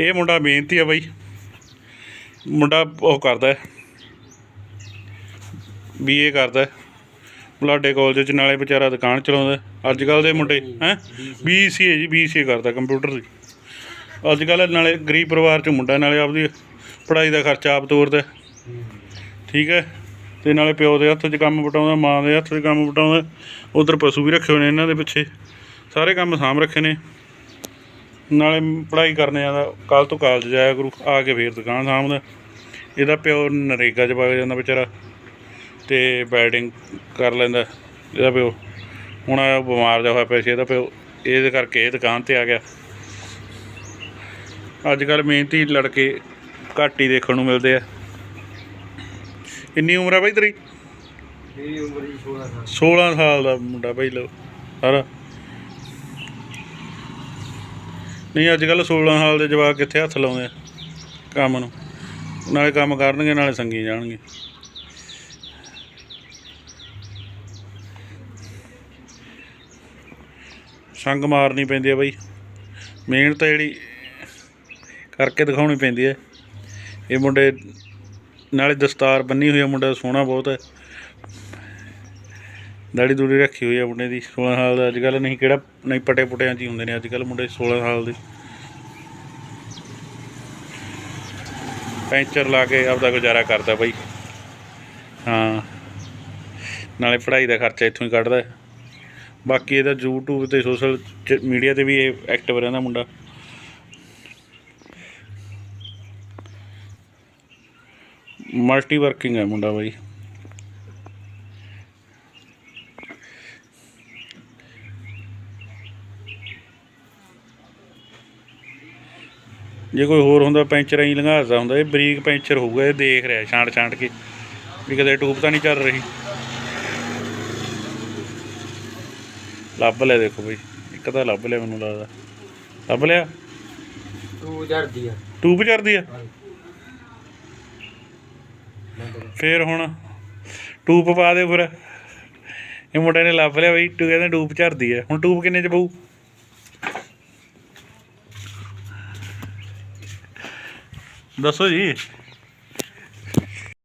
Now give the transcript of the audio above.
ਇਹ ਮੁੰਡਾ ਬੇਨਤੀ ਆ ਬਾਈ। ਮੁੰਡਾ ਉਹ ਕਰਦਾ ਹੈ। ਬੀਏ ਕਰਦਾ ਹੈ। ਬਲਾਡੇ ਕਾਲਜ ਚ ਨਾਲੇ ਵਿਚਾਰਾ ਦੁਕਾਨ ਚਲਾਉਂਦਾ ਅੱਜ ਕੱਲ ਦੇ ਮੁੰਡੇ, ਹੈ? ਬੀਸੀਏ ਜੀ ਬੀਸੀਏ ਕਰਦਾ ਕੰਪਿਊਟਰ ਦੀ। ਅੱਜ ਕੱਲ ਨਾਲੇ ਗਰੀਬ ਪਰਿਵਾਰ ਚ ਮੁੰਡਾ ਨਾਲੇ ਆਪਦੀ ਪੜ੍ਹਾਈ ਦਾ ਖਰਚਾ ਆਪ ਤੋਰਦਾ ਠੀਕ ਹੈ? ਤੇ ਨਾਲੇ ਪਿਓ ਦੇ ਹੱਥ 'ਚ ਕੰਮ ਵਟਾਉਂਦਾ, ਮਾਂ ਦੇ ਹੱਥ 'ਚ ਕੰਮ ਵਟਾਉਂਦਾ। ਉਧਰ ਪਸ਼ੂ ਵੀ ਰੱਖੇ ਹੋਏ ਨੇ ਇਹਨਾਂ ਦੇ ਪਿੱਛੇ। ਸਾਰੇ ਕੰਮ ਸਾਂਭ ਰੱਖੇ ਨੇ। ਨਾਲੇ ਪੜ੍ਹਾਈ ਕਰਨ ਜਾਂਦਾ ਕੱਲ ਤੋਂ ਕਾਲਜ ਜਾਇਆ ਕਰੂ ਆ ਕੇ ਫੇਰ ਦੁਕਾਨ ਸਾਂਭਦਾ। ਇਹਦਾ ਪਿਓ ਨਰੇਗਾ 'ਚ ਵਗ ਜਾਂਦਾ ਵਿਚਾਰਾ ਤੇ ਬੈਟਿੰਗ ਕਰ ਲੈਂਦਾ ਇਹਦਾ ਪਿਓ। ਹੁਣ ਆ ਬਿਮਾਰ ਜਾ ਹੋਇਆ ਪਿਆ ਸੀ ਇਹਦਾ ਪਿਓ ਇਹਦੇ ਕਰਕੇ ਇਹ ਦੁਕਾਨ ਤੇ ਆ ਗਿਆ। ਅੱਜ ਕੱਲ ਮਿਹਨਤੀ ਲੜਕੇ ਘੱਟ ਹੀ ਦੇਖਣ ਨੂੰ ਮਿਲਦੇ ਆ। ਕਿੰਨੀ ਉਮਰ ਆ ਬਾਈ ਤੇਰੀ? ਮੇਰੀ ਉਮਰ ਜੀ 16 ਸਾਲ। 16 ਸਾਲ ਦਾ ਮੁੰਡਾ ਬਾਈ ਲੋ ਸਾਰਾ। ਨਹੀਂ, ਅੱਜ ਕੱਲ 16 ਸਾਲ ਦੇ ਜਵਾਕ ਕਿੱਥੇ ਹੱਥ ਲਾਉਂਦੇ ਆ ਕੰਮ ਨੂੰ। ਨਾਲੇ ਕੰਮ ਕਰਨਗੇ, ਨਾਲੇ ਸੰਗੀ ਜਾਣਗੇ। ਸੰਗ ਮਾਰਨੀ ਪੈਂਦੀ ਆ ਬਾਈ। ਮਿਹਨਤ ਆ ਜਿਹੜੀ, ਕਰਕੇ ਦਿਖਾਉਣੀ ਪੈਂਦੀ ਹੈ ਇਹ ਮੁੰਡੇ, ਨਾਲੇ ਦਸਤਾਰ ਬੰਨੀ ਹੋਈ ਆ ਮੁੰਡਾ, ਸੋਹਣਾ ਬਹੁਤ ਹੈ ਦਾੜੀ ਦੂੜੀ ਰੱਖੀ ਹੋਈ ਆ ਮੁੰਡੇ ਦੀ 16 ਸਾਲ ਦਾ ਅੱਜ ਕੱਲ ਨਹੀਂ, ਕਿਹੜਾ ਨਹੀਂ ਪਟੇ ਪੁਟਿਆਂ 'ਚ ਹੀ ਹੁੰਦੇ ਨੇ ਅੱਜ ਕੱਲ ਮੁੰਡੇ 16 ਸਾਲ ਦੇ। ਪੈਂਚਰ ਲਾ ਕੇ ਆਪਦਾ ਗੁਜ਼ਾਰਾ ਕਰਦਾ ਬਾਈ। ਹਾਂ, ਨਾਲੇ ਪੜ੍ਹਾਈ ਦਾ ਖਰਚਾ ਇੱਥੋਂ ਹੀ ਕੱਢਦਾ। ਬਾਕੀ ਇਹਦਾ YouTube ਤੇ ਸੋਸ਼ਲ ਮੀਡੀਆ ਤੇ ਵੀ ਇਹ ਐਕਟਿਵ ਰਹਿੰਦਾ ਮੁੰਡਾ। ਮਲਟੀ ਵਰਕਿੰਗ ਹੈ ਮੁੰਡਾ ਬਾਈ। ਜੇ ਕੋਈ ਹੋਰ ਹੁੰਦਾ ਪੈਂਚਰ ਐਂ ਲੰਘਾਸਦਾ ਹੁੰਦਾ ਇਹ ਬਰੀਕ ਪੈਂਚਰ ਹੋਊਗਾ ਇਹ ਦੇਖ ਰਿਹਾ ਛਾਂਟ ਛਾਂਟ ਕੇ। ਵੀ ਕਦੇ ਟੂਬ ਤਾਂ ਨਹੀਂ ਚੱਲ ਰਹੀ। ਲੱਭ ਲਿਆ ਦੇਖੋ ਬਈ ਇੱਕ ਤਾਂ ਲੱਭ ਲਿਆ ਮੈਨੂੰ ਲੱਗਦਾ। ਲੱਭ ਲਿਆ? 2000 ਦੀ ਆ। ਟੂਬ ਆ? ਫੇਰ ਹੁਣ ਟੂਬ ਪਾ ਦੇ ਫਿਰ। ਇਹ ਮੁੰਡੇ ਨੇ ਲੱਭ ਲਿਆ ਬਈ ਟੂ ਕਹਿੰਦਾ ਟੂਬ ਝਰਦੀ ਆ। ਹੁਣ ਟੂਬ ਕਿੰਨੇ ਚ ਪਊ? ਦੱਸੋ ਜੀ